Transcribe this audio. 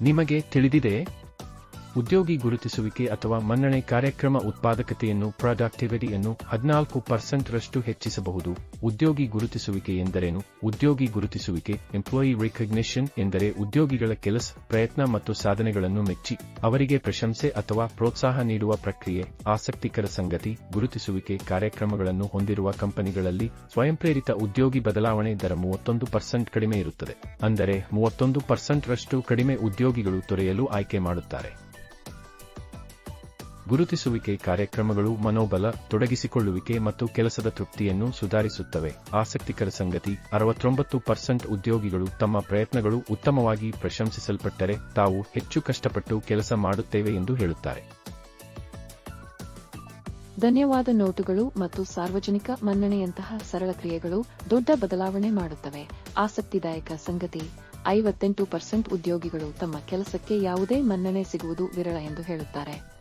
ನಿಮಗೆ ತಿಳಿದಿದೆಯೇ? ಉದ್ಯೋಗಿ ಗುರುತಿಸುವಿಕೆ ಅಥವಾ ಮನ್ನಣೆ ಕಾರ್ಯಕ್ರಮ ಉತ್ಪಾದಕತೆಯನ್ನು ಪ್ರೊಡಕ್ಟಿವಿಟಿಯನ್ನು ಹದಿನಾಲ್ಕು ಪರ್ಸೆಂಟ್ ರಷ್ಟು ಹೆಚ್ಚಿಸಬಹುದು. ಉದ್ಯೋಗಿ ಗುರುತಿಸುವಿಕೆ ಎಂದರೇನು? ಉದ್ಯೋಗಿ ಗುರುತಿಸುವಿಕೆ ಎಂಪ್ಲಾಯಿ ರಿಕಗ್ನಿಷನ್ ಎಂದರೆ ಉದ್ಯೋಗಿಗಳ ಕೆಲಸ, ಪ್ರಯತ್ನ ಮತ್ತು ಸಾಧನೆಗಳನ್ನು ಮೆಚ್ಚಿ, ಅವರಿಗೆ ಪ್ರಶಂಸೆ ಅಥವಾ ಪ್ರೋತ್ಸಾಹ ನೀಡುವ ಪ್ರಕ್ರಿಯೆ, ಆಸಕ್ತಿಕರ ಸಂಗತಿ, ಗುರುತಿಸುವಿಕೆ ಕಾರ್ಯಕ್ರಮಗಳನ್ನು ಹೊಂದಿರುವ ಕಂಪನಿಗಳಲ್ಲಿ ಸ್ವಯಂಪ್ರೇರಿತ ಉದ್ಯೋಗಿ ಬದಲಾವಣೆ ದರ ಮೂವತ್ತೊಂದು ಪರ್ಸೆಂಟ್ ಕಡಿಮೆ ಇರುತ್ತದೆ. ಅಂದರೆ ಮೂವತ್ತೊಂದು ಪರ್ಸೆಂಟ್ ರಷ್ಟು ಕಡಿಮೆ ಉದ್ಯೋಗಿಗಳು ತೊರೆಯಲು ಆಯ್ಕೆ ಮಾಡುತ್ತಾರೆ. ಗುರುತಿಸುವಿಕೆ ಕಾರ್ಯಕ್ರಮಗಳು ಮನೋಬಲ, ತೊಡಗಿಸಿಕೊಳ್ಳುವಿಕೆ ಮತ್ತು ಕೆಲಸದ ತೃಪ್ತಿಯನ್ನು ಸುಧಾರಿಸುತ್ತವೆ. ಆಸಕ್ತಿಕರ ಸಂಗತಿ, ಅರವತ್ತೊಂಬತ್ತು ಪರ್ಸೆಂಟ್ ಉದ್ಯೋಗಿಗಳು ತಮ್ಮ ಪ್ರಯತ್ನಗಳು ಉತ್ತಮವಾಗಿ ಪ್ರಶಂಸಿಸಲ್ಪಟ್ಟರೆ ತಾವು ಹೆಚ್ಚು ಕಷ್ಟಪಟ್ಟು ಕೆಲಸ ಮಾಡುತ್ತೇವೆ ಎಂದು ಹೇಳುತ್ತಾರೆ. ಧನ್ಯವಾದ ನೋಟುಗಳು ಮತ್ತು ಸಾರ್ವಜನಿಕ ಮನ್ನಣೆಯಂತಹ ಸರಳ ಕ್ರಿಯೆಗಳು ದೊಡ್ಡ ಬದಲಾವಣೆ ಮಾಡುತ್ತವೆ. ಆಸಕ್ತಿದಾಯಕ ಸಂಗತಿ, ಐವತ್ತೆಂಟು ಪರ್ಸೆಂಟ್ ಉದ್ಯೋಗಿಗಳು ತಮ್ಮ ಕೆಲಸಕ್ಕೆ ಯಾವುದೇ ಮನ್ನಣೆ ಸಿಗುವುದು ವಿರಳ ಎಂದು ಹೇಳುತ್ತಾರೆ.